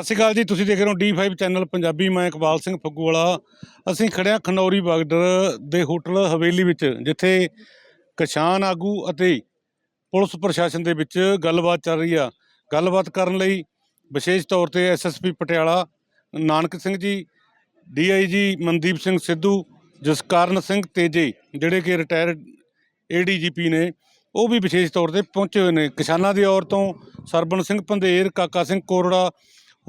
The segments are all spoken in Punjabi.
ਸਤਿ ਸ਼੍ਰੀ ਅਕਾਲ ਜੀ, ਤੁਸੀਂ ਦੇਖ ਰਹੇ ਹੋ D5 ਚੈਨਲ ਪੰਜਾਬੀ, ਮੈਂ ਇਕਬਾਲ ਸਿੰਘ ਫੱਗੂਵਾਲਾ। ਅਸੀਂ ਖੜਿਆ ਖਨੌਰੀ ਬਾਗਡਰ ਦੇ ਹੋਟਲ ਹਵੇਲੀ ਵਿੱਚ, ਜਿੱਥੇ ਕਿਸਾਨ ਆਗੂ ਅਤੇ ਪੁਲਿਸ ਪ੍ਰਸ਼ਾਸਨ ਦੇ ਵਿੱਚ ਗੱਲਬਾਤ ਚੱਲ ਰਹੀ ਆ। ਗੱਲਬਾਤ ਕਰਨ ਲਈ ਵਿਸ਼ੇਸ਼ ਤੌਰ ਤੇ ਐਸਐਸਪੀ ਪਟਿਆਲਾ, ਨਾਨਕ ਸਿੰਘ ਜੀ ਡੀਆਈਜੀ ਮਨਦੀਪ ਸਿੰਘ ਸਿੱਧੂ, ਜਸਕਾਰਨ ਸਿੰਘ ਤੇਜੇ, ਜਿਹੜੇ ਕਿ ਰਿਟਾਇਰਡ ਏਡੀਜੀਪੀ ਨੇ, ਉਹ ਵੀ ਵਿਸ਼ੇਸ਼ ਤੌਰ ਤੇ ਪਹੁੰਚੇ ਹੋਏ ਨੇ। ਕਿਸਾਨਾਂ ਦੀ ਔਰ ਤੋਂ ਸਰਬਨ ਸਿੰਘ ਪੰਧੇਰ, ਕਾਕਾ ਸਿੰਘ ਕੋਰੜਾ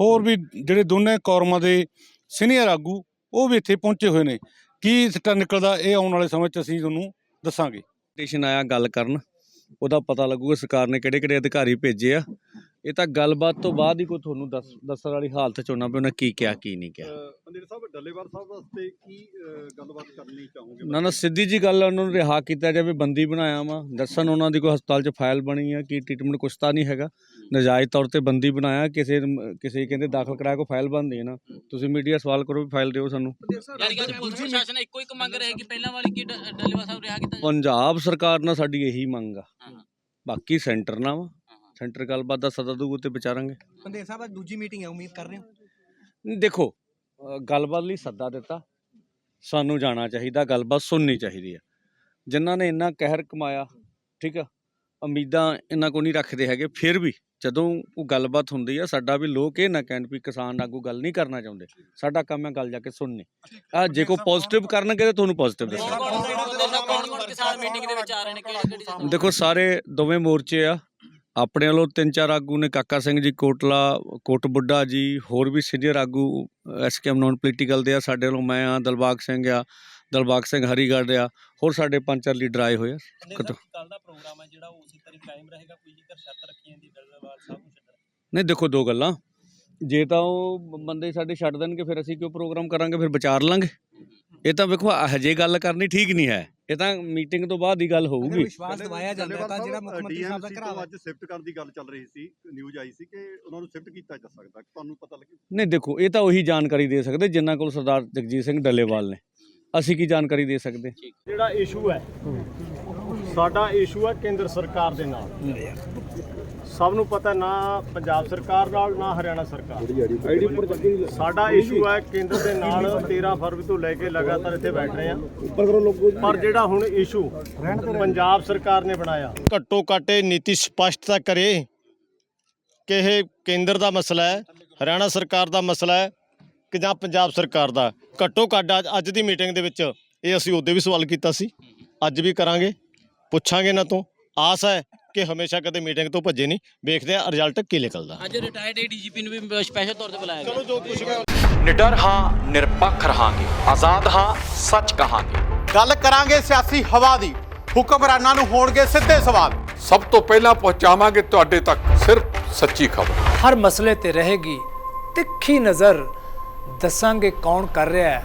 ਹੋਰ ਵੀ ਜਿਹੜੇ ਦੋਨੇ ਕੌਰਮਾਂ ਦੇ ਸੀਨੀਅਰ ਆਗੂ, ਉਹ ਵੀ ਇੱਥੇ ਪਹੁੰਚੇ ਹੋਏ ਨੇ। ਕੀ ਸਿੱਟਾ ਨਿਕਲਦਾ, ਇਹ ਆਉਣ ਵਾਲੇ ਸਮੇਂ 'ਚ ਅਸੀਂ ਤੁਹਾਨੂੰ ਦੱਸਾਂਗੇ। ਸਟੇਸ਼ਨ ਆਇਆ ਗੱਲ ਕਰਨ, ਉਹਦਾ ਪਤਾ ਲੱਗੂਗਾ ਸਰਕਾਰ ਨੇ ਕਿਹੜੇ ਕਿਹੜੇ ਅਧਿਕਾਰੀ ਭੇਜੇ ਆ। ਇਹ ਤਾਂ ਗੱਲਬਾਤ ਤੋਂ ਬਾਅਦ ਹੀ ਕੋਈ ਤੁਹਾਨੂੰ ਦੱਸ ਦੱਸਣ ਵਾਲੀ ਹਾਲਤ ਚ ਹੋਣਾ ਵੀ ਉਹਨਾਂ ਕੀ ਕਿਹਾ ਕੀ ਨਹੀਂ ਕਿਹਾ। ਪੰਦੇਰ ਸਾਹਿਬ ਡੱਲੇਵਾਲ ਸਾਹਿਬ ਵਾਸਤੇ ਕੀ ਗੱਲਬਾਤ ਕਰਨੀ ਚਾਹੋਗੇ? ਨਾ ਨਾ ਸਿੱਧੀ ਜੀ ਗੱਲ ਉਹਨਾਂ ਨੂੰ ਰਿਹਾ ਕੀਤਾ ਜਾਵੇ ਬੰਦੀ ਬਣਾਇਆ ਵਾ। ਦੱਸਣ ਉਹਨਾਂ ਦੀ ਕੋਈ ਹਸਪਤਾਲ 'ਚ ਫਾਈਲ ਬਣੀ ਆ ਕੀ ਟ੍ਰੀਟਮੈਂਟ ਕੁਛ ਤਾਂ ਨਹੀਂ ਹੈਗਾ। ਨਜਾਇਜ਼ ਤੌਰ ਤੇ ਬੰਦੀ ਬਣਾਇਆ ਕਿਸੇ ਨੂੰ- ਕਿਸੇ ਕਹਿੰਦੇ ਦਾਖਲ ਕਰਾਇਆ ਕੋ ਫਾਈਲ ਬਣ ਦੇਣਾ ਤੁਸੀਂ ਮੀਡੀਆ ਸਵਾਲ ਕਰੋ ਵੀ ਫਾਈਲ ਦਿਓ ਸਾਨੂੰ। ਯਾਨੀ ਕਿ ਪੁਲਿਸ ਪ੍ਰਸ਼ਾਸਨ ਇੱਕੋ ਇੱਕ ਮੰਗ ਰਹੇਗੀ ਪਹਿਲਾਂ ਵਾਲੀ ਕਿ ਡ- ਡੱਲੇਵਾਲ ਸਾਹਿਬ ਰਿਹਾ ਕੀਤਾ ਜਾਵੇ? ਪੰਜਾਬ ਸਰਕਾਰ ਨਾਲ ਸਾਡੀ ਇਹੀ ਮੰਗ ਆ। ਹਾਂ, ਹਾਂ, ਬਾਕੀ ਸੈਂਟਰ ਨਾਲ ਵਾ। ਹਾਂ, ਹਾਂ। ਸੈਂਟਰ ਗੱਲਬਾਤ ਦਾ ਸਦਾ ਦੂਗਾ ਤੇ ਵਿਚਾਰਾਂਗੇ। ਪੰਦੇਰ ਸਾਹਿਬ ਅੱਜ ਦੂਜੀ ਮੀਟਿੰਗ ਹੈ ਉਮੀਦ ਕਰ ਰਹੇ ਹੋ? ਦੇਖੋ ਅ, ਗੱਲਬਾਤ ਲਈ ਸੱਦਾ ਦਿੱਤਾ। ਸਾਨੂੰ ਜਾਣਾ ਚਾਹੀਦਾ ਗੱਲਬਾਤ ਸੁਣਨੀ ਚਾਹੀਦੀ ਆ ਜਿਨ੍ਹਾਂ ਨੇ ਇੰਨਾ ਕਹਿਰ ਕਮਾਇਆ ਠੀਕ ਆ ਉਮੀਦਾਂ ਇਹਨਾਂ ਕੋ ਨਹੀਂ ਰੱਖਦੇ ਹੈਗੇ ਫਿਰ ਵੀ ਜਦੋਂ ਉਹ ਗੱਲਬਾਤ ਹੁੰਦੀ ਆ ਸਾਡਾ ਵੀ ਲੋਕ ਇਹ ਨਾ ਕਹਿਣ ਵੀ ਕਿਸਾਨ ਆਗੂ ਗੱਲ ਨਹੀਂ ਕਰਨਾ ਚਾਹੁੰਦੇ। ਸਾਡਾ ਕੰਮ ਹੈ ਗੱਲ ਜਾ ਕੇ ਸੁਣਨੀ। ਆ ਜੇ ਕੋ ਪੋਜ਼ਿਟਿਵ ਕਰਨਗੇ ਤਾਂ ਤੁਹਾਨੂੰ ਪੋਜ਼ਿਟਿਵ ਕੌਣ ਦੱਸਾਂਗੇ। ਕੌਣ ਕੌਣ ਕੌਣ ਕੌਣ ਕਿਸਾਨ ਮੀਟਿੰਗ ਦੇ ਵਿੱਚ ਆ ਰਹੇ ਨੇ? ਕਿਹੜੀ ਕਿਹੜੀ ਜਗ੍ਹਾ? ਦੇਖੋ ਸਾਰੇ ਦੋਵੇਂ ਮੋਰਚੇ ਆ ਆਪਣੇ ਵੱਲੋਂ ਤਿੰਨ ਚਾਰ ਆਗੂ ਨੇ ਕਾਕਾ ਸਿੰਘ ਜੀ ਕੋਟਲਾ ਕੋਟ ਬੁੱਢਾ ਜੀ ਹੋਰ ਵੀ ਸੀਨੀਅਰ ਆਗੂ ਐਸਕੇਐਮ ਨੌਨ ਪੋਲੀਟੀਕਲ ਦੇ ਆ ਸਾਡੇ ਵੱਲੋਂ ਮੈਂ ਆ ਦਲਬਾਗ ਸਿੰਘ ਆ ਦਲਬਾਗ ਸਿੰਘ ਹਰੀਗੜ੍ਹ ਆ ਹੋਰ ਸਾਡੇ ਪੰਜ ਚਾਰ ਲੀਡਰ ਆਏ ਹੋਏ ਆ। ਕੱਲ ਦਾ ਪ੍ਰੋਗਰਾਮ ਹੈ ਜਿਹੜਾ ਉਸੇ ਤਰੀਕੇ ਕਾਇਮ ਰਹੇਗਾ ਕੋਈ ਜੇਕਰ ਸ਼ਰਤ ਰੱਖੀ ਜਾਂਦੀ ਡੱਲੇਵਾਲ ਸਾਹਿਬ ਨੂੰ ਛੱਡਣ। ਨਹੀਂ ਦੇਖੋ ਦੋ ਗੱਲਾਂ। ਜੇ ਤਾਂ ਉਹ ਬੰਦੇ ਸਾਡੇ ਛੱਡ ਦੇਣਗੇ ਫਿਰ ਅਸੀਂ ਕਿਉਂ ਪ੍ਰੋਗਰਾਮ ਕਰਾਂਗੇ ਫਿਰ ਵਿਚਾਰ ਲਾਂਗੇ। ਇਹ ਤਾਂ ਵੇਖੋ ਹਜੇ ਗੱਲ ਕਰਨੀ ਠੀਕ ਨਹੀਂ ਹੈ। ਇਹ ਤਾਂ ਮੀਟਿੰਗ ਤੋਂ ਬਾਅਦ ਹੀ ਗੱਲ ਹੋਊਗੀ। ਵਿਸ਼ਵਾਸ ਦਿਵਾਇਆ ਜਾਂਦਾ ਤਾਂ ਜਿਹੜਾ ਮੁੱਖ ਮੰਤਰੀ ਸਾਹਿਬ ਦਾ ਘਰਾਵਾ ਅੱਜ ਸ਼ਿਫਟ ਕਰਨ ਦੀ ਗੱਲ ਚੱਲ ਰਹੀ ਸੀ ਨਿਊਜ਼ ਆਈ ਸੀ ਕਿ ਉਹਨਾਂ ਨੂੰ ਸ਼ਿਫਟ ਕੀਤਾ ਜਾ ਸਕਦਾ ਤੁਹਾਨੂੰ ਪਤਾ ਲੱਗੇ? ਨਹੀਂ ਦੇਖੋ ਇਹ ਤਾਂ ਉਹੀ ਜਾਣਕਾਰੀ ਦੇ ਸਕਦੇ ਜਿੰਨਾਂ ਕੋਲ ਸਰਦਾਰ ਜਗਜੀਤ ਸਿੰਘ ਡੱਲੇਵਾਲ ਨੇ। ਅਸੀਂ ਕੀ ਜਾਣਕਾਰੀ ਦੇ ਸਕਦੇ? ਜਿਹੜਾ ਇਸ਼ੂ ਹੈ ਸਾਡਾ ਇਸ਼ੂ ਹੈ ਕੇਂਦਰ ਸਰਕਾਰ ਦੇ ਨਾਲ। ਸਭ ਨੂੰ ਪਤਾ ਨਾ ਪੰਜਾਬ ਸਰਕਾਰ ਨਾਲ, ਨਾ ਹਰਿਆਣਾ ਸਰਕਾਰ। ਸਾਡਾ ਇਸ਼ੂ ਹੈ ਕੇਂਦਰ ਦੇ ਨਾਲ 13 ਫਰਵਰੀ ਤੋਂ ਲੈ ਕੇ ਲਗਾਤਾਰ ਇੱਥੇ ਬੈਠ ਰਹੇ ਆ। ਪਰ ਜਿਹੜਾ ਹੁਣ ਇਸ਼ੂ ਪੰਜਾਬ ਸਰਕਾਰ ਨੇ ਬਣਾਇਆ, ਘੱਟੋ ਘੱਟ ਇਹ ਨੀਤੀ ਸਪਸ਼ਟਤਾ ਕਰੇ ਕਿ ਇਹ ਕੇਂਦਰ ਦਾ ਮਸਲਾ ਹੈ, ਹਰਿਆਣਾ ਸਰਕਾਰ ਦਾ ਮਸਲਾ ਹੈ ਕਿ ਜਾਂ ਪੰਜਾਬ ਸਰਕਾਰ ਦਾ। ਘੱਟੋ ਘੱਟ ਅੱਜ- ਅੱਜ ਦੀ ਮੀਟਿੰਗ ਦੇ ਵਿੱਚ ਇਹ ਅਸੀਂ ਉਹਦੇ ਵੀ ਸਵਾਲ ਕੀਤਾ ਸੀ। ਅੱਜ ਵੀ ਕਰਾਂਗੇ। ਪੁੱਛਾਂਗੇ ਇਹਨਾਂ ਤੋਂ। ਆਸ ਹੈ ਕਿ ਹਮੇਸ਼ਾ ਕਦੇ ਮੀਟਿੰਗ ਤੋਂ ਭੱਜੇ ਨਹੀਂ। ਵੇਖਦੇ ਆ ਰਿਜ਼ਲਟ ਕੀ ਨਿਕਲਦਾ। ਅੱਜ ਰਿਟਾਇਰਡ ਏਡੀਜੀਪੀ ਨੂੰ ਵੀ ਸਪੈਸ਼ਲ ਤੌਰ ਤੇ ਬੁਲਾਇਆ ਗਿਆ। ਨਿਡਰ ਹਾਂ ਨਿਰਪੱਖ ਰਹਾਂਗੇ। ਆਜ਼ਾਦ ਹਾਂ ਸੱਚ ਕਹਾਂਗੇ। ਗੱਲ ਕਰਾਂਗੇ ਸਿਆਸੀ ਹਵਾ ਦੀ। ਹੁਕਮਰਾਨਾਂ ਨੂੰ ਹੋਣਗੇ ਸਿੱਧੇ ਸਵਾਲ। ਸਭ ਤੋਂ ਪਹਿਲਾਂ ਪਹੁੰਚਾਵਾਂਗੇ ਤੁਹਾਡੇ ਤੱਕ ਸਿਰਫ ਸੱਚੀ ਖਬਰ। ਹਰ ਮਸਲੇ ਤੇ ਰਹੇਗੀ ਤਿੱਖੀ ਨਜ਼ਰ। ਦੱਸਾਂਗੇ ਕੌਣ ਕਰ ਰਿਹਾ ਹੈ।